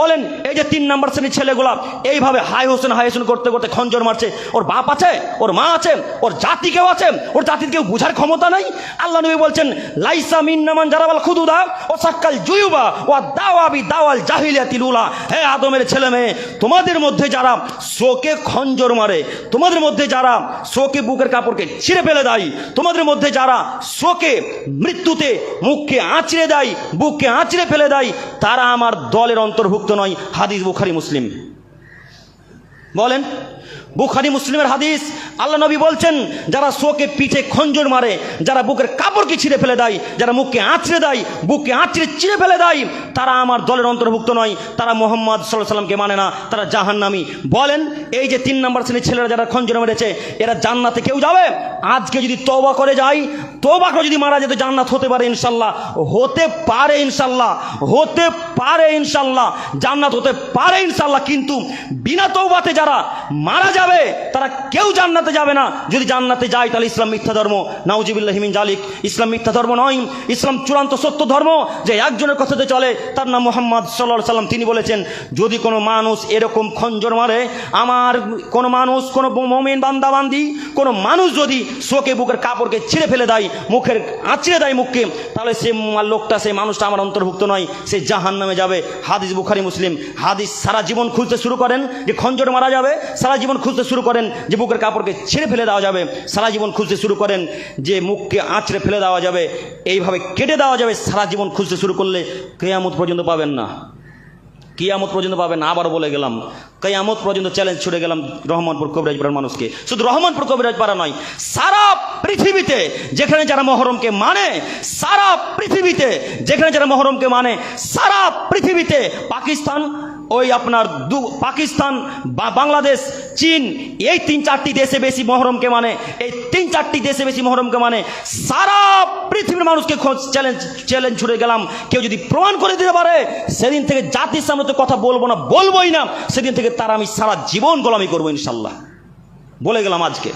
বলেন, এই যে তিন নাম্বার শ্রেণির ছেলেগুলা এইভাবে হাই হোসেন হাই হোসেন করতে করতে খঞ্জর মারছে। ওর বাপ আছে, ওর মা আছে, ওর জাতি কেউ আছে, ওর জাতির কেউ বুঝার ক্ষমতা নাই। আল্লাহ নবী বলছেন, লাইসা মিন্নামান জারাবাল খুদুদা, ও সাক্কাল জুয়ুবা ও দাওয়াবি দাওয়াল জাহিলিয়াতিল উলা। হে আদমের ছেলে মেয়ে, তোমাদের মধ্যে যারা শোকে খঞ্জর মারে, তোমাদের মধ্যে যারা শোকে বুকের কাপড়কে ছিঁড়ে ফেলে দেয়, তোমাদের মধ্যে যারা শোকে মৃত্যুতে মুখকে আঁচড়ে দেয়, বুককে আঁচড়ে ফেলে দেয়, তারা আমার দলের অন্তর্ভুক্ত নয় হাদিস বুখারি মুসলিম। বলেন বুখারি মুসলিমের হাদিস, আল্লাহ নবী বলছেন, যারা শোকে পিঠে খঞ্জর মারে, যারা বুকের কাপড়কে ছিঁড়ে ফেলে দেয়, যারা মুখকে আঁচড়ে দেয়, বুককে আঁচড়ে চিড়ে ফেলে দেয়, তারা আমার দলের অন্তর্ভুক্ত নয়, তারা মোহাম্মদ সাল্লাহ সাল্লামকে মানে না, তারা জাহান্নামি। বলেন, এই যে তিন নম্বর শ্রেণির ছেলেরা যারা খঞ্জর মেরেছে, এরা জান্নাতে কেউ যাবে? আজকে যদি তবা করে যাই তবা করে যদি মারা যেত জান্নাত হতে পারে ইনশাল্লাহ হতে পারে ইনশাল্লাহ হতে পারে ইনশাল্লাহ জান্নাত হতে পারে ইনশাল্লাহ কিন্তু বিনা তৌবাতে যারা মারা যাবে, তারা কেউ জান্নাতে যাবে না। যদি জান্নাতে যায়, তাহলে ইসলাম মিথ্যা ধর্ম। নাউজিবিল্লাহিমিন জালিক ইসলাম মিথ্যা ধর্ম নয়। ইসলাম চূড়ান্ত সত্য ধর্ম, যে একজনের কথাতে চলে, তার নাম মোহাম্মদ সাল্লাহ সাল্লাম তিনি বলেছেন, যদি কোনো মানুষ এরকম খঞ্জর মারে, আমার কোনো মানুষ, কোনো মমিন বান্দাবান্দি কোনো মানুষ যদি শোকে বুকের কাপড়কে ছিঁড়ে ফেলে দেয়, মুখের আঁচড়ে দেয় মুখকে, তাহলে সে লোকটা সেই মানুষটা আমার অন্তর্ভুক্ত নয়। সে জাহান নামে যাবে। হাদিস বুখারি, মুসলিম। হাদিস সারা জীবন খুঁজতে শুরু করেন যে খঞ্জর মারা যাবে, সারা খুঁজতে শুরু করেন, যে বুকের কাপড়কে ছেড়ে ফেলে দেওয়া যাবে, সারা জীবন খুঁজতে শুরু করেন, যে মুখকে আঁচড়ে ফেলে দেওয়া যাবে, এইভাবে কেটে দেওয়া যাবে, সারা জীবন খুঁজতে শুরু করলে কেয়ামত পর্যন্ত পাবেন না। কেয়ামত পর্যন্ত পাবেন আবার বলে গেলাম কেয়ামত পর্যন্ত চ্যালেঞ্জ ছুড়ে গেলাম রহমানপুর কবিরাজপাড়ার মানুষকে। শুধু রহমানপুর কবিরাজপাড়া নয়, সারা পৃথিবীতে যেখানে যারা মহরমকে মানে সারা পৃথিবীতে যেখানে যারা মহরমকে মানে সারা পৃথিবীতে পাকিস্তান, ওই আপনার দু, পাকিস্তান বাংলাদেশ, চীন, এই তিন চারটি দেশে বেশি মহরমকে মানে এই তিন চারটি দেশে বেশি মহরমকে মানে সারা পৃথিবীর মানুষকে খোঁজ চ্যালেঞ্জ চ্যালেঞ্জ ছুড়ে গেলাম। কেউ যদি প্রমাণ করে দিতে পারে, সেদিন থেকে জাতির সামনে তো কথা বলব না, বলবোই না, সেদিন থেকে তার আমি সারা জীবন গোলামি করব ইনশাল্লাহ। বলে গেলাম আজকে।